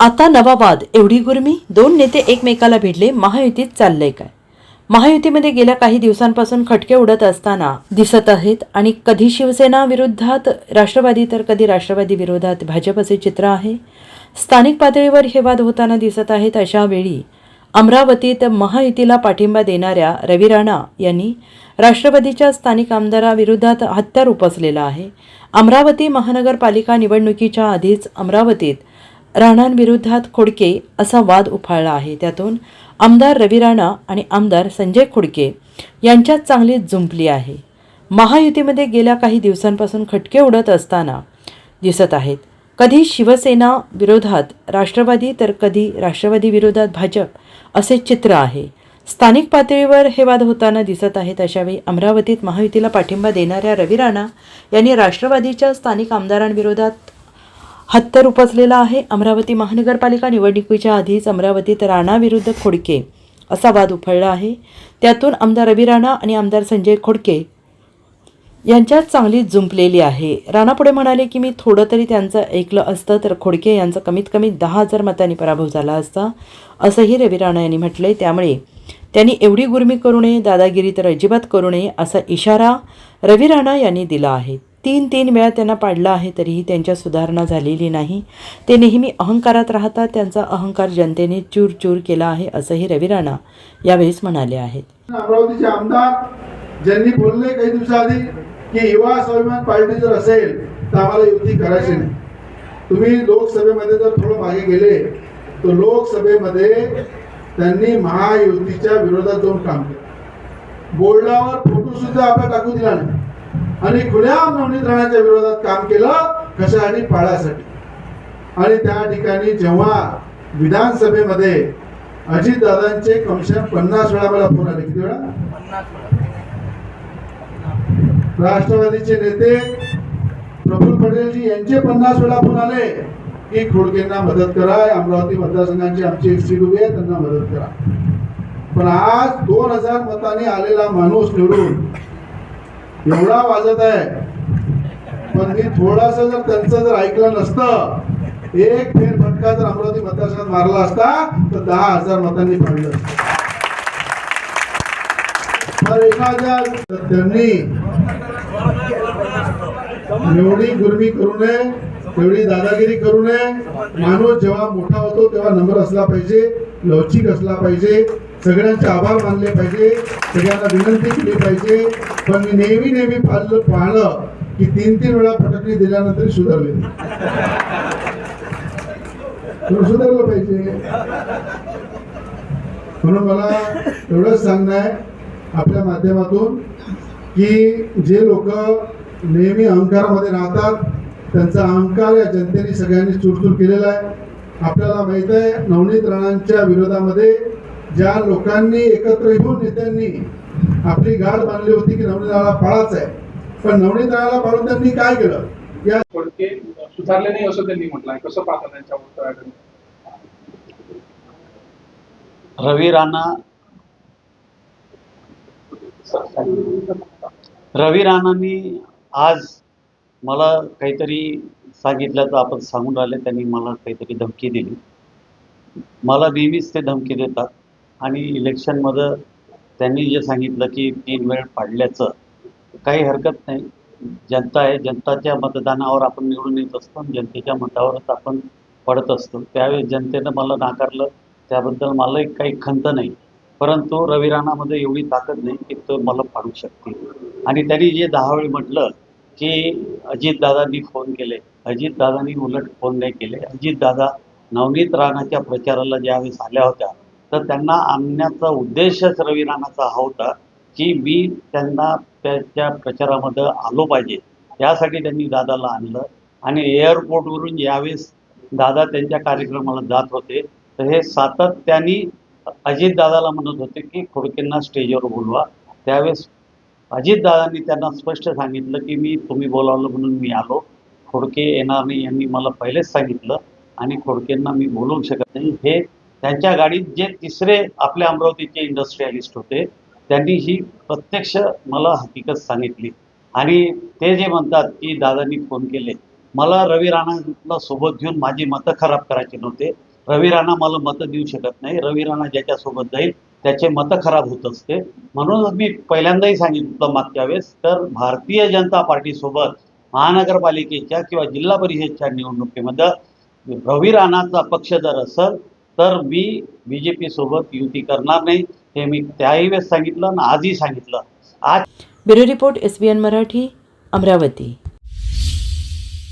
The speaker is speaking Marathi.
आता नवा वाद एवढी गुरमी दोन नेते एकमेकाला भिडले महायुतीत चाललंय काय? महायुतीमध्ये गेल्या काही दिवसांपासून खटके उडत असताना दिसत आहेत आणि कधी शिवसेना विरोधात राष्ट्रवादी तर कधी राष्ट्रवादी विरोधात भाजपचे चित्र आहे. स्थानिक पातळीवर हे वाद होताना दिसत आहेत अशा वेळी अमरावतीत महायुतीला पाठिंबा देणाऱ्या रवी राणा यांनी राष्ट्रवादीच्या स्थानिक आमदाराविरोधात हत्यार उपसलेला आहे. अमरावती महानगरपालिका निवडणुकीच्या आधीच अमरावतीत राणांविरोधात खोडके असा वाद उफाळला आहे. त्यातून आमदार रवी राणा आणि आमदार संजय खोडके यांच्यात चांगली जुंपली आहे. महायुतीमध्ये गेल्या काही दिवसांपासून खटके उडत असताना दिसत आहेत. कधी शिवसेना विरोधात राष्ट्रवादी तर कधी राष्ट्रवादी विरोधात भाजप असे चित्र आहे. स्थानिक पातळीवर हे वाद होताना दिसत आहेत. अशावेळी अमरावतीत महायुतीला पाठिंबा देणाऱ्या रवी राणा यांनी राष्ट्रवादीच्या स्थानिक आमदारांविरोधात हत्तर उपसलेला आहे. अमरावती महानगरपालिका निवडणुकीच्या आधीच अमरावतीत राणाविरुद्ध खोडके असा वाद उफाळला आहे. त्यातून आमदार रवी राणा आणि आमदार संजय खोडके यांच्यात चांगली जुंपलेली आहे. राणा पुढे म्हणाले की मी थोडं तरी त्यांचं ऐकलं असतं तर खोडके यांचा कमीत कमी दहा हजार मतांनी पराभव झाला असता असंही रवी राणा यांनी म्हटले त्यामुळे त्यांनी एवढी गुरमी करू नये दादागिरी तर अजिबात करू नये असा इशारा रवी राणा यांनी दिला आहे. तीन तीन वेळा त्यांना पाडला आहे तरीही त्यांच्या सुधारणा झालेली नाही. ते नेहमी अहंकारात राहतात त्यांचा अहंकार जनतेने चूर चूर केला आहे असंही रवी राणा यावेळेस म्हणाले आहेत. अमरावतीचे आमदार ज्यांनी बोलले काही दिवसाआधी की युवा स्वाभिमान पार्टी जर असेल तर आम्हाला युती करायची नाही. तुम्ही लोकसभेमध्ये जर थोडं मागे गेले तर लोकसभेमध्ये त्यांनी महायुतीच्या विरोधात जाऊन काम केलं. बोर्डावर फोटो सुद्धा आपण टाकू दिला नाही. आणि खुल्या नवनीत राणाच्या विरोधात काम केलं कशासाठी पाळासाठी आणि त्या ठिकाणी जेव्हा विधानसभेमध्ये अजितदादांचे कमिशन पन्नास वेळा मला फोन आले. किती वेळा? राष्ट्रवादीचे नेते प्रफुल्ल पटेलजी यांचे पन्नास वेळा फोन आले की खोडकेंना मदत करा अमरावती मतदारसंघाची आमची एक सीट उभी आहे त्यांना मदत करा. पण आज दोन हजार मतांनी आलेला माणूस निवडून एवढा वाजत आहे. पण मी थोडासा जर त्यांचं जर ऐकलं नसतं एक फेर फटका जर अमरावती मतदारसंघात मारला असता तर दहा हजार मतांनी पाडलं असतं. तर एखाद्या त्यांनी एवढी गुरमी करू नये एवढी दादागिरी करू नये. माणूस जेव्हा मोठा होतो तेव्हा नंबर असला पाहिजे लवचिक असला पाहिजे. सगळ्यांचे आभार मानले पाहिजे. सगळ्यांना विनंती केली पाहिजे. पण मी नेहमी नेहमी पाहिलं पाहिलं की तीन तीन वेळा फटकणी दिल्यानंतर सुधारले. सुधारलं पाहिजे. म्हणून मला एवढंच सांगणं आहे आपल्या माध्यमातून की जे लोक नेहमी अहंकारामध्ये राहतात त्यांचा अहंकार या जनतेने सगळ्यांनी चुरचूर केलेला आहे. आपल्याला माहीत आहे नवनीत राणांच्या विरोधामध्ये ज्या लोकांनी एकत्र येऊन नेत्यांनी आपली गाड बांधली होती की नवनीत राणाला पाळाच आहे. पण नवनीत राणाला पाळून त्यांनी काय केलं? या खोडके सुधारले नाही असं त्यांनी म्हटलं कसं पाहता त्यांच्या रवी राणा रवी राणांनी आज मला काहीतरी सांगितल्याचं आपण सांगून राहिले. त्यांनी मला काहीतरी धमकी दिली. मला नेहमीच ते धमकी देतात. आणि इलेक्शनमध्ये त्यांनी जे सांगितलं की तीन वेळ पाडल्याचं काही हरकत नाही. जनता आहे जनताच्या मतदानावर आपण निवडून येत असतो आणि जनतेच्या मतावरच आपण पडत असतो. त्यावेळेस जनतेनं मला नाकारलं त्याबद्दल मला काही खंत नाही. परंतु रवी राणामध्ये एवढी ताकद नाही की तो मला पाडू शकतील. आणि त्यांनी जे दहा वेळी म्हटलं की अजितदादांनी फोन केले. अजितदादांनी उलट फोन नाही केले. अजितदादा नवनीत राणाच्या प्रचाराला ज्यावेळेस आल्या होत्या तर त्यांना आणण्याचा उद्देशच रवी राणाचा हा होता की मी त्यांना त्याच्या प्रचारामध्ये आलो पाहिजे. यासाठी त्यांनी दादाला आणलं. आणि एअरपोर्टवरून यावेळेस दादा त्यांच्या कार्यक्रमाला जात होते. तर हे सातत्याने अजितदादाला म्हणत होते की खोडकेंना स्टेजवर बोलवा. त्यावेळेस अजितदादांनी त्यांना स्पष्ट सांगितलं की मी तुम्ही बोलावलं म्हणून मी आलो. खोडके येणार नाही यांनी मला पहिलेच सांगितलं. आणि खोडकेंना मी बोलवू शकत नाही. हे त्यांच्या गाडीत जे तिसरे आपल्या अमरावतीचे इंडस्ट्रियलिस्ट होते त्यांनी ही प्रत्यक्ष मला हकीकत सांगितली. आणि ते जे म्हणतात की दादांनी फोन केले मला रवी राणाला सोबत घेऊन माझी मतं खराब करायची नव्हते. रवी राणा मला मतं देऊ शकत नाही. रवी राणा ज्याच्यासोबत जाईल त्याचे मतं खराब होत असते. म्हणूनच मी पहिल्यांदाही सांगितलं मागच्या वेळेस तर भारतीय जनता पार्टीसोबत महानगरपालिकेच्या किंवा जिल्हा परिषदच्या निवडणुकीमध्ये रवी राणाचा पक्ष जर असेल तर मी बी जे पीसोबत युती करणार नाही हे मी त्याही वेळेस सांगितलं आणि आजही सांगितलं. आज bureau report S B N Marathi Amravati.